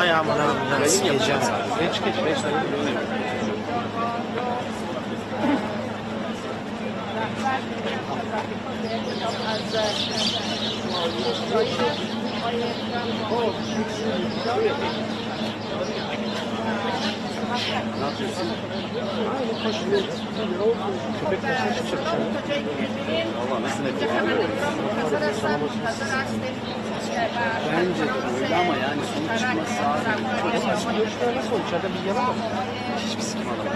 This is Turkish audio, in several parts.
Hay aman aman sikeceğim. Geç geç 5 dakika böyle. Ne yapıyorsun? Köpek çıkacak. Nasıl Bence öyle ama yani sonuç çıkması abi. Çok saçma. Görüşmeler nasıl oldu? İçeride yalan mı? Hiçbir sikim alamadık.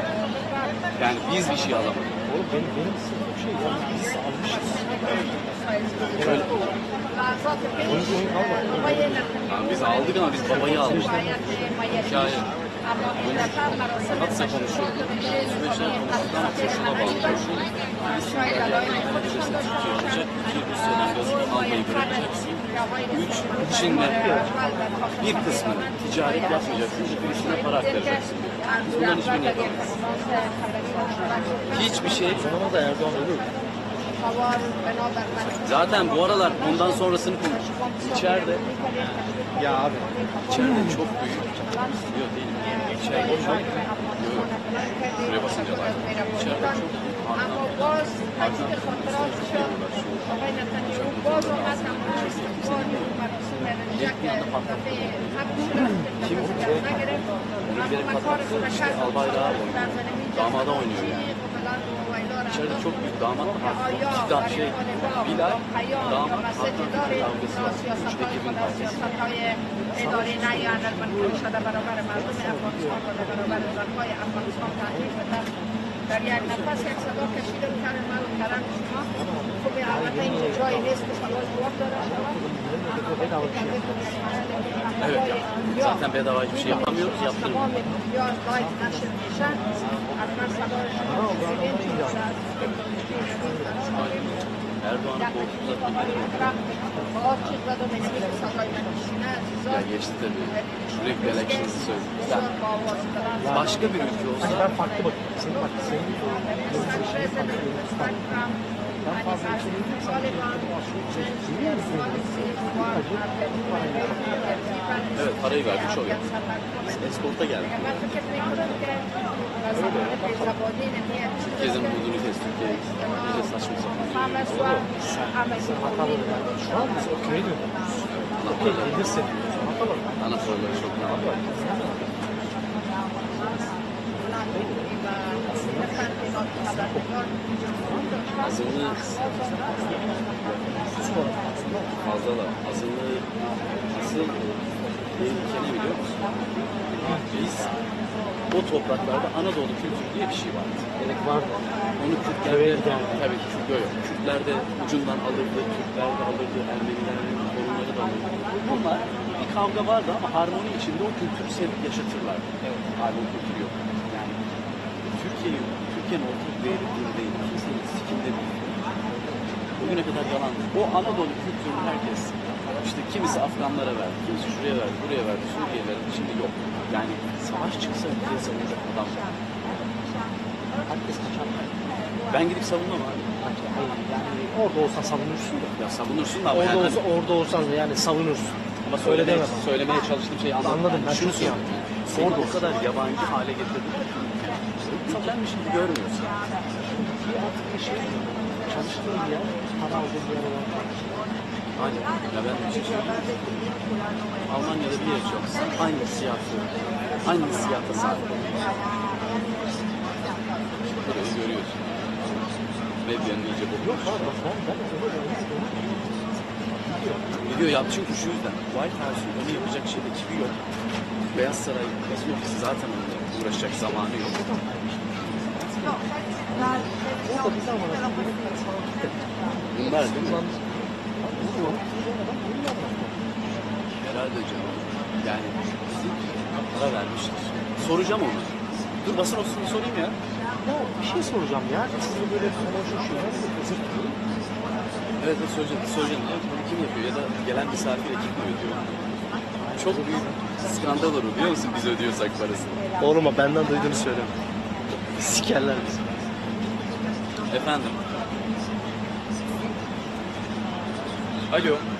Yani biz bir şey alamadık. Oğlum benim, benim sırtım şey ya. Biz almışız. Şöyle, Oyun oyun kalmadı. yani biz aldık ama biz babayı aldık. Hikaye. Hatsa konuşuyor. Süreçler konuştuktan koşula bağlı koşul. Türkiye olacak. İki, Rusya'dan gazını almayı bırakacaksın. Üç, Çin'de bir kısmını ticaret yapmayacaksın. Birisine para aktaracaksın. Bunların hiçbirini yapamayız. Hiçbir şey Bana da Erdoğan ölür. Zaten bu aralar ondan sonrasını konuşuyor. İçeride, Ya abi. içeride çok büyük. Yok değil. Şey, yok. Yok. Buraya basınca var. İçeride çok Kim? Bunu bir yere patlattı. İşte Albayrak'a oynuyor. Damada oynuyor yani. İçeride çok büyük damat da şey, Bilal, damat, hatta kavgası var. Üç ekibin kavgası. اداره نیاندن من کنشا در برابر مردم افغانستان و در برابر زنهای افغانستان تحریف بدن در یک نفس یک صدا کشیده و کردن من کردن شما خب البته این جایی نیست که شما جواب داره Evet ya. Zaten bedava hiçbir şey yapamıyoruz. Yaptırmıyoruz. Ya geçti tabii. Sürekli elections'ı söylüyor. Başka bir ülke olsa... Ben farklı bakıyorum. Senin bak, senin evet parayı yaptık. Biz eskorta geldik. Herkesin bulduğunu kes Türkiye'ye. İyice saçma sapan. şu an biz okey diyoruz. Okey. Anlatalım. anahtarları çok nadir. Azınlığı fazla da azınlığı asıl tehlike ne biliyor musun? Biz o topraklarda Anadolu kültürü diye bir şey vardı. Gerek var da. Onu Kürtler Evet, de, yani. tabii Kürt, yok, yok. Kürtler de ucundan alırdı, Türkler de alırdı, Ermenilerin torunları da alırdı. Bunlar bir kavga vardı ama harmoni içinde o kültürü sevip yaşatırlardı. Evet. Abi o kültür yok. Yani Türkiye'yi, Türkiye'nin ortak değeri bir değil. Kimsenin sikinde değil. Bugüne kadar yalan. O Anadolu kültürünü herkes işte kimisi Afganlara verdi, kimisi şuraya verdi, buraya verdi, Suriyelilere şimdi yok. Yani savaş çıksa bize savunacak adam. Herkes kaçar. Ben gidip savunmam abi. Yani orada olsan savunursun da. Ya savunursun da ama Orada yani olsa, orada olsan da yani savunursun. Ama Öyle söylemeye, deme bana. söylemeye çalıştığım şeyi anladım. Anladım, ben Şunu çok iyi söyleyeyim. Seni o kadar yabancı hale getirdiler ki. Ülkenmiş gibi görmüyorsun. Bir artık bir şey çalıştığın yer, para aldığın yer olan. Aynen. Ya ben bir şey. Almanya'da bir yer çalışsan aynı hissiyatı, aynı hissiyata sahip. Burayı görüyorsun. Medyanın iyice Yok bozulmuş. abi ben, ben Video yap çünkü şu yüzden. White House'un onu yapacak şey ekibi yok. Beyaz Saray basın ofisi zaten onunla uğraşacak zamanı yok. O da bize ama Bunlar değil mi? Herhalde canım. Yani bizi para vermiştir. Soracağım onu. Dur basın ofisini sorayım ya. Ya bir şey soracağım ya. Siz de böyle promotion şeyler. Evet evet soracağım. Soracağım ya. Bunu kim yapıyor ya da gelen misafir ekip mi ödüyor? Çok büyük skandal olur biliyor musun biz ödüyorsak parasını. Oğlum benden duyduğunu söyleme. Sikerler bizi. Efendim. Alo.